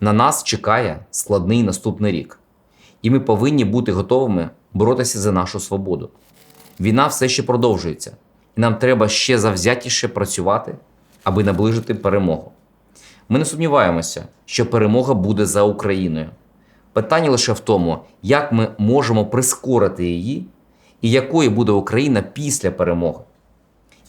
На нас чекає складний наступний рік, і ми повинні бути готовими боротися за нашу свободу. Війна все ще продовжується, і нам треба ще завзятіше працювати, аби наближити перемогу. Ми не сумніваємося, що перемога буде за Україною. Питання лише в тому, як ми можемо прискорити її, і якою буде Україна після перемоги.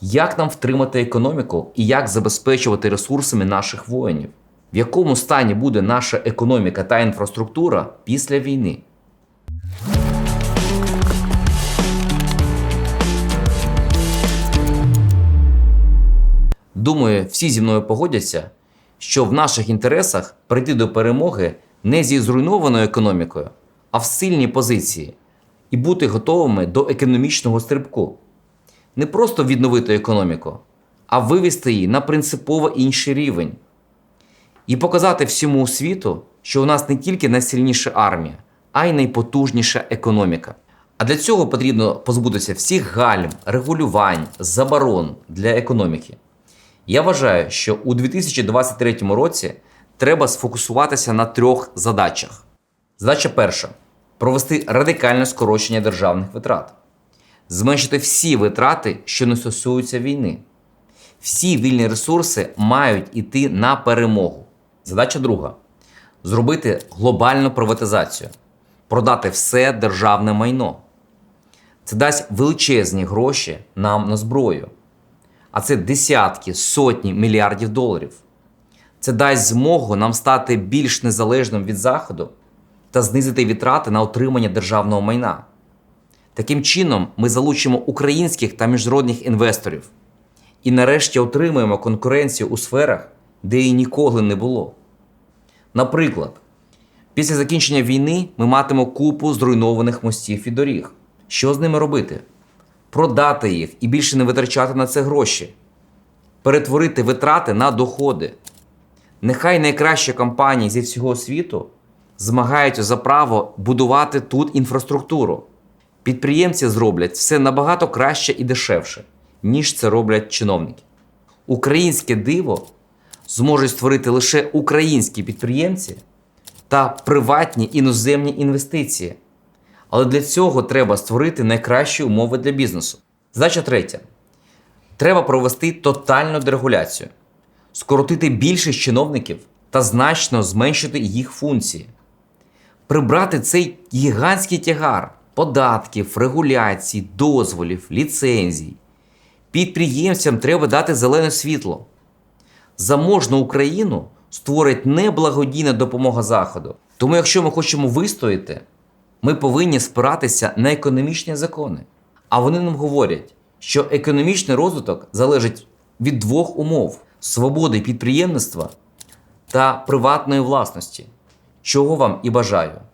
Як нам втримати економіку і як забезпечувати ресурсами наших воїнів? В якому стані буде наша економіка та інфраструктура після війни? Думаю, всі зі мною погодяться, що в наших інтересах прийти до перемоги не зі зруйнованою економікою, а в сильній позиції і бути готовими до економічного стрибку. Не просто відновити економіку, а вивести її на принципово інший рівень. І показати всьому світу, що у нас не тільки найсильніша армія, а й найпотужніша економіка. А для цього потрібно позбутися всіх гальм, регулювань, заборон для економіки. Я вважаю, що у 2023 році треба сфокусуватися на трьох задачах. Задача перша провести радикальне скорочення державних витрат, зменшити всі витрати, що не стосуються війни. Всі вільні ресурси мають іти на перемогу. Задача друга зробити глобальну приватизацію, продати все державне майно. Це дасть величезні гроші нам на зброю. А це десятки, сотні мільярдів доларів. Це дасть змогу нам стати більш незалежним від Заходу та знизити витрати на отримання державного майна. Таким чином, ми залучимо українських та міжнародних інвесторів і нарешті отримаємо конкуренцію у сферах, де її ніколи не було. Наприклад, після закінчення війни ми матимемо купу зруйнованих мостів і доріг. Що з ними робити? Продати їх і більше не витрачати на це гроші, перетворити витрати на доходи. Нехай найкращі компанії зі всього світу змагаються за право будувати тут інфраструктуру. Підприємці зроблять все набагато краще і дешевше, ніж це роблять чиновники. Українське диво зможуть створити лише українські підприємці та приватні іноземні інвестиції. Але для цього треба створити найкращі умови для бізнесу. Задача третя: треба провести тотальну дерегуляцію, скоротити більшість чиновників та значно зменшити їх функції, прибрати цей гігантський тягар податків, регуляцій, дозволів, ліцензій. Підприємцям треба дати зелене світло. Заможну Україну створить не благодійна допомога Заходу. Тому, якщо ми хочемо вистояти, ми повинні спиратися на економічні закони. А вони нам говорять, що економічний розвиток залежить від двох умов: свободи підприємництва та приватної власності, чого вам і бажаю.